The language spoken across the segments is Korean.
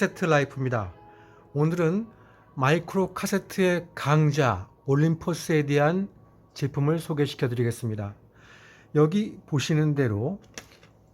카세트 라이프입니다. 오늘은 마이크로 카세트의 강자 올림포스에 대한 제품을 소개시켜 드리겠습니다. 여기 보시는 대로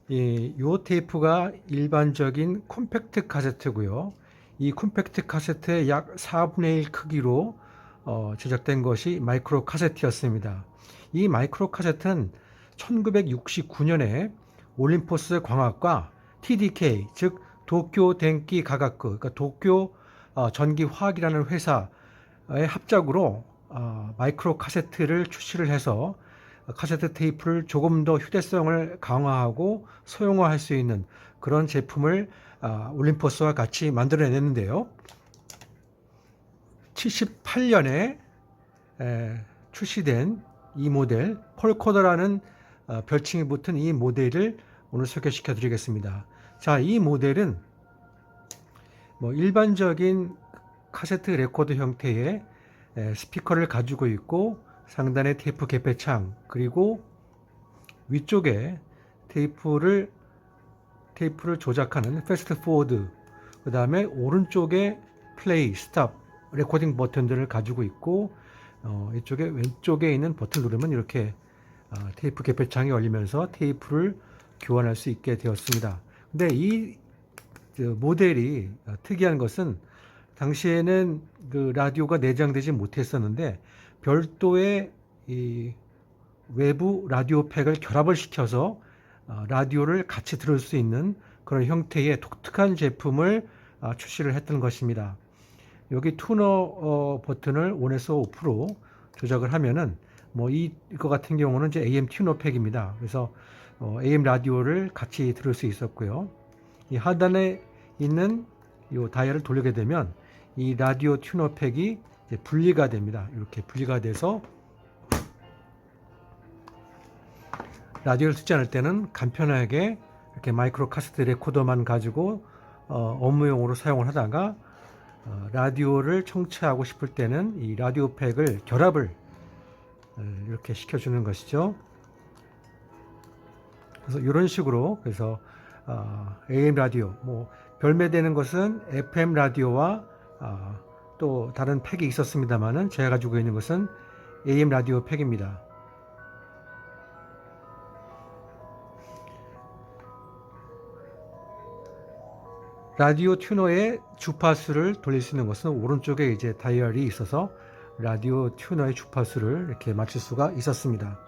이, 요 테이프가 일반적인 콤팩트 카세트고요. 이 콤팩트 카세트의 약 4분의 1 크기로 어, 제작된 것이 마이크로 카세트였습니다. 이 마이크로 카세트는 1969년에 올림포스 광학과 TDK 즉 도쿄 denki 가가크 그러니까 도쿄 어, 전기 화학이라는 회사의 합작으로 어, 마이크로 카세트를 출시를 해서 카세트 테이프를 조금 더 휴대성을 강화하고 소형화할 수 있는 그런 제품을 아, 올림포스와 같이 만들어냈는데요. 78년에 출시된 이 모델 폴코더라는 어, 별칭이 붙은 이 모델을 오늘 소개시켜 드리겠습니다. 자, 이 모델은 뭐 일반적인 카세트 레코드 형태의 에, 스피커를 가지고 있고 상단에 테이프 개폐창 그리고 위쪽에 테이프를 테이프를 조작하는 패스트 포워드 그 다음에 오른쪽에 플레이, 스탑, 레코딩 버튼들을 가지고 있고 어, 이쪽에 왼쪽에 있는 버튼 누르면 이렇게 어, 테이프 개폐창이 열리면서 테이프를 교환할 수 있게 되었습니다. 근데 이그 모델이 어, 특이한 것은 당시에는 그 라디오가 내장되지 못했었는데 별도의 이 외부 라디오 팩을 결합을 시켜서 어, 라디오를 같이 들을 수 있는 그런 형태의 독특한 제품을 아, 출시를 했던 것입니다. 여기 투너 어, 버튼을 온에서 오프로 조작을 하면은 뭐 이- 이거 같은 경우는 이제 AM 튜너 팩입니다. 그래서 어, AM 라디오를 같이 들을 수 있었고요. 이 하단에 있는 이 다이얼을 돌리게 되면 이 라디오 튜너 팩이 분리가 됩니다. 이렇게 분리가 돼서 라디오를 듣지 않을 때는 간편하게 이렇게 마이크로 카세트 레코더만 가지고 어, 업무용으로 사용을 하다가 어, 라디오를 청취하고 싶을 때는 이 라디오 팩을 결합을 어, 이렇게 시켜주는 것이죠. 그래서 이런 식으로 그래서 어, AM 라디오 뭐 별매되는 것은 FM 라디오와 어, 또 다른 팩이 있었습니다만은 제가 가지고 있는 것은 AM 라디오 팩입니다. 라디오 튜너의 주파수를 돌릴 수 있는 것은 오른쪽에 이제 다이얼이 있어서 라디오 튜너의 주파수를 이렇게 맞출 수가 있었습니다.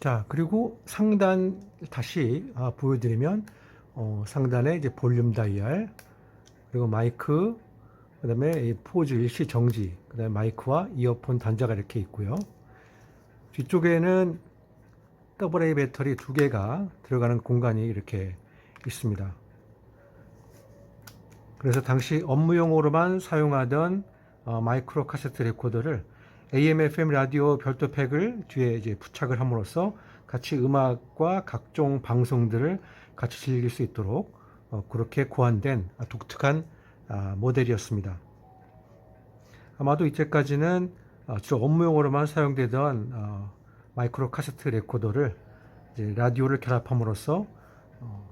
자, 그리고 상단 다시 아, 보여드리면 어, 상단에 이제 볼륨 다이얼 그리고 마이크 그다음에 이 포즈 일시 정지 그다음에 마이크와 이어폰 단자가 이렇게 있고요. 뒤쪽에는 AA 배터리 두 개가 들어가는 공간이 이렇게 있습니다. 그래서 당시 업무용으로만 사용하던 어, 마이크로 카세트 레코더를 AM, FM 라디오 별도 팩을 뒤에 이제 부착을 함으로써 같이 음악과 각종 방송들을 같이 즐길 수 있도록 어, 그렇게 고안된 아, 독특한 아, 모델이었습니다. 아마도 이때까지는 어, 주로 업무용으로만 사용되던 어, 마이크로 카세트 레코더를 라디오를 결합함으로써 어,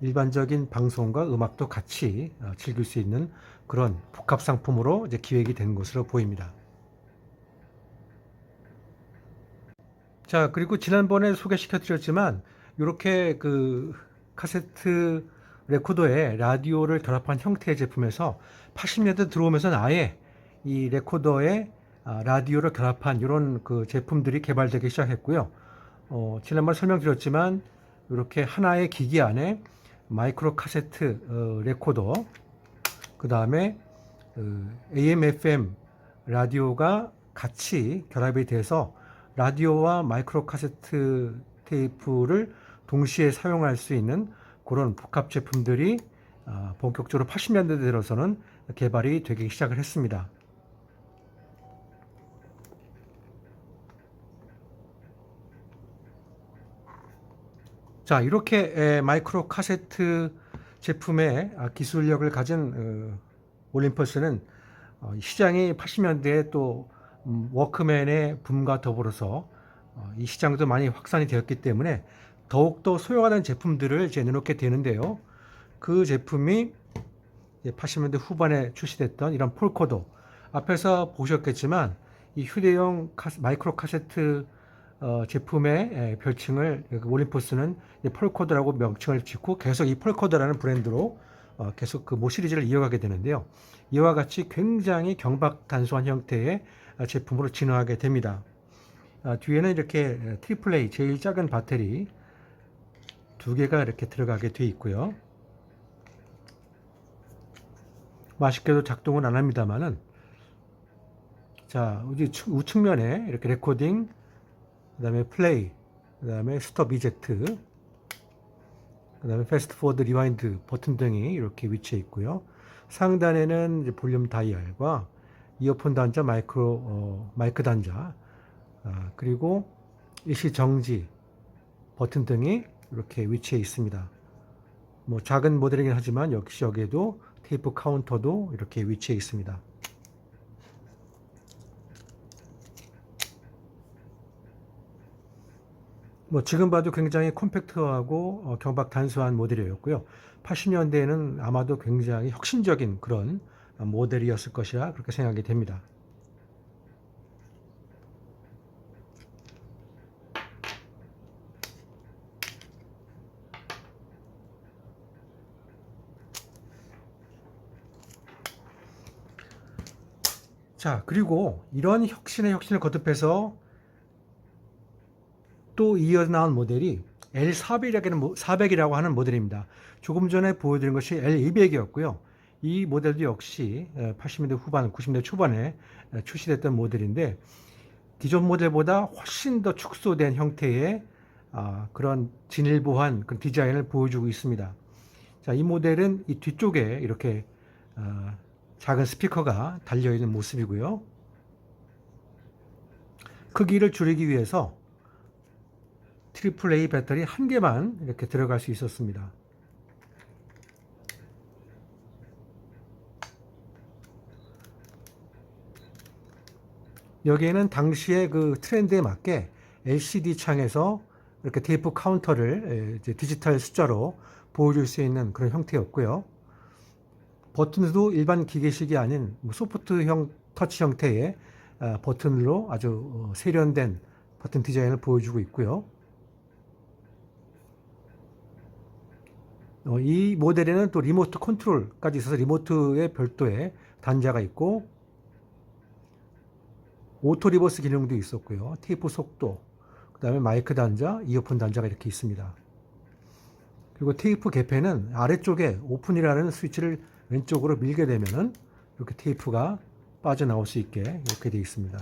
일반적인 방송과 음악도 같이 어, 즐길 수 있는 그런 복합 상품으로 기획이 된 것으로 보입니다. 자, 그리고 지난번에 소개시켜 드렸지만 이렇게 그 카세트 레코더에 라디오를 결합한 형태의 제품에서 80년대 들어오면서는 아예 이 레코더에 아, 라디오를 결합한 이런 그 제품들이 개발되기 시작했고요. 어, 지난번 설명드렸지만 이렇게 하나의 기기 안에 마이크로 카세트 어, 레코더, 그 다음에 어, AM, FM 라디오가 같이 결합이 돼서 라디오와 마이크로 카세트 테이프를 동시에 사용할 수 있는 그런 복합 제품들이 아, 본격적으로 80년대 들어서는 개발이 되기 시작을 했습니다. 자, 이렇게 에, 마이크로 카세트 제품의 아, 기술력을 가진 어, 올림퍼스는 어, 시장이 80년대에 또 음, 워크맨의 붐과 더불어서 어, 이 시장도 많이 확산이 되었기 때문에 더욱더 소요하는 제품들을 이제 내놓게 되는데요. 그 제품이 이제 80년대 후반에 출시됐던 이런 폴코도 앞에서 보셨겠지만 이 휴대용 카세- 마이크로 카세트 어, 제품의 에, 별칭을 그 올림포스는 폴코드라고 명칭을 짓고 계속 이 폴코드라는 브랜드로 어, 계속 그 모 시리즈를 이어가게 되는데요. 이와 같이 굉장히 경박 단소한 형태의 어, 제품으로 진화하게 됩니다. 아, 뒤에는 이렇게 에, 트리플 A 제일 작은 배터리 두 개가 이렇게 들어가게 돼 있고요. 맛있게도 작동은 안 합니다만은 자 우측면에 이렇게 레코딩 그 다음에 플레이 그 다음에 스톱 이젝트 그 다음에 패스트 포워드 리와인드 버튼 등이 이렇게 위치해 있고요. 상단에는 볼륨 다이얼과 이어폰 단자 마이크로 어, 마이크 단자 아, 그리고 일시 정지 버튼 등이 이렇게 위치해 있습니다. 뭐 작은 모델이긴 하지만 역시 여기에도 테이프 카운터도 이렇게 위치해 있습니다. 뭐 지금 봐도 굉장히 콤팩트하고 어, 경박 단수한 모델이었고요. 80년대에는 아마도 굉장히 혁신적인 그런 어, 모델이었을 것이라 그렇게 생각이 됩니다. 자, 그리고 이런 혁신의 혁신을 거듭해서 또 이어 나온 모델이 L400이라고, 400이라고 하는 모델입니다. 조금 전에 보여드린 것이 L200이었고요. 이 모델도 역시 80년대 후반, 90년대 초반에 출시됐던 모델인데 기존 모델보다 훨씬 더 축소된 형태의 아, 그런 진일보한 그런 디자인을 보여주고 있습니다. 자, 이 모델은 이 뒤쪽에 이렇게 아, 작은 스피커가 달려 있는 모습이고요. 크기를 줄이기 위해서 트리플 A 배터리 한 개만 이렇게 들어갈 수 있었습니다. 여기에는 당시의 그 트렌드에 맞게 LCD 창에서 이렇게 테이프 카운터를 디지털 숫자로 보여줄 수 있는 그런 형태였고요. 버튼도 일반 기계식이 아닌 뭐 소프트형 터치 형태의 아, 버튼으로 아주 어, 세련된 버튼 디자인을 보여주고 있고요. 어, 이 모델에는 또 리모트 컨트롤까지 있어서 리모트에 별도의 단자가 있고 오토 리버스 기능도 있었고요. 테이프 속도, 그 다음에 마이크 단자, 이어폰 단자가 이렇게 있습니다. 그리고 테이프 개폐는 아래쪽에 오픈이라는 스위치를 왼쪽으로 밀게 되면은 이렇게 테이프가 빠져나올 수 있게 이렇게 되어 있습니다.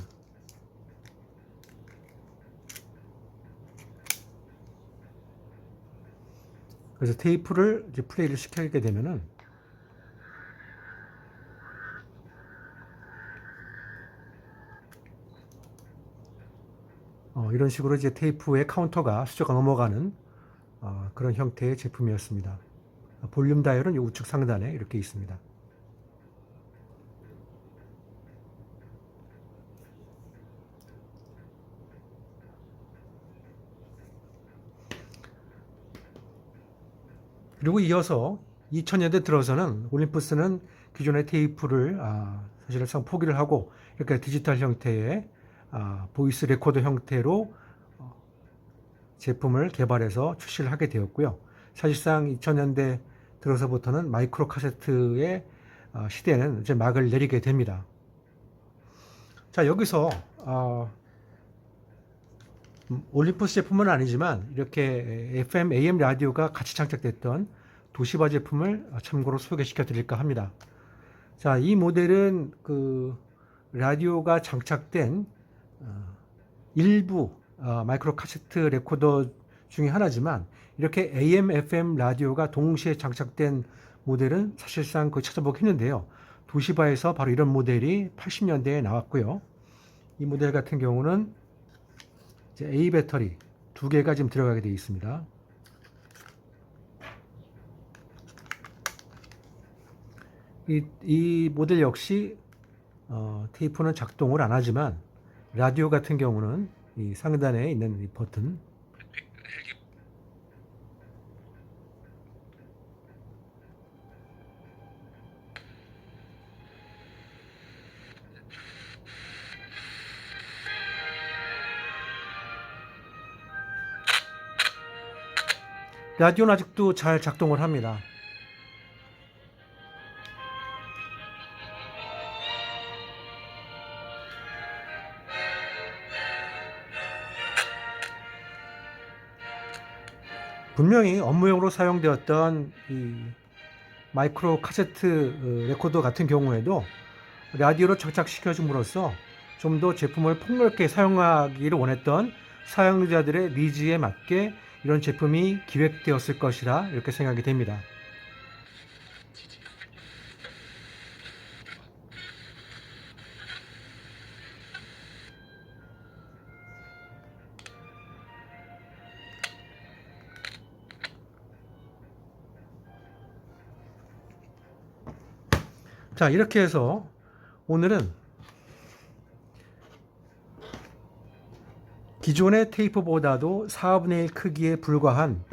그래서 테이프를 이제 플레이를 시켜게 되면은 어, 이런 식으로 이제 테이프의 카운터가 숫자가 넘어가는 어, 그런 형태의 제품이었습니다. 볼륨 다이얼은 이 우측 상단에 이렇게 있습니다. 그리고 이어서 2000년대 들어서는 올림푸스는 기존의 테이프를 아, 사실상 포기를 하고 이렇게 디지털 형태의 아, 보이스 레코더 형태로 어, 제품을 개발해서 출시를 하게 되었고요. 사실상 2000년대 들어서부터는 마이크로 카세트의 어, 시대는 이제 막을 내리게 됩니다. 자 여기서 어, 음, 올림푸스 제품은 아니지만 이렇게 FM, AM 라디오가 같이 장착됐던 도시바 제품을 참고로 소개시켜 드릴까 합니다. 자, 이 모델은 그 라디오가 장착된 어, 일부 어, 마이크로 카세트 레코더 중에 하나지만 이렇게 AM, FM 라디오가 동시에 장착된 모델은 사실상 그 찾아보기 했는데요. 도시바에서 바로 이런 모델이 80년대에 나왔고요. 이 모델 같은 경우는 A 배터리 두 개가 지금 들어가게 되어 있습니다. 이, 이 모델 역시 어, 테이프는 작동을 안 하지만 라디오 같은 경우는 이 상단에 있는 이 버튼 라디오는 아직도 잘 작동을 합니다. 분명히 업무용으로 사용되었던 이 마이크로 카세트 어, 레코더 같은 경우에도 라디오로 장착시켜 줌으로써 좀 더 제품을 폭넓게 사용하기를 원했던 사용자들의 니즈에 맞게 이런 제품이 기획되었을 것이라 이렇게 생각이 됩니다. 자, 이렇게 해서 오늘은 기존의 테이프보다도 4분의 1 크기에 불과한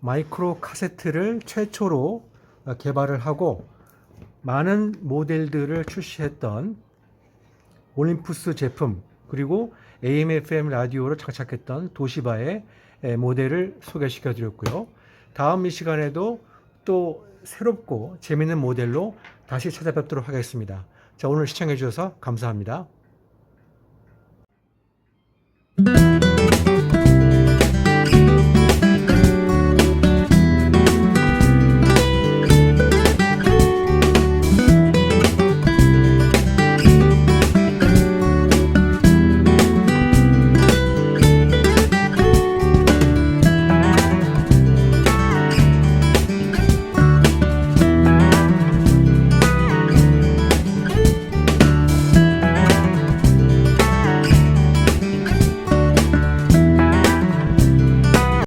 마이크로 카세트를 최초로 개발을 하고 많은 모델들을 출시했던 올림푸스 제품 그리고 AM, FM 라디오를 장착했던 도시바의 모델을 소개시켜 드렸고요. 다음 이 시간에도 또 새롭고 재밌는 모델로 다시 찾아뵙도록 하겠습니다. 자, 오늘 시청해 주셔서 감사합니다.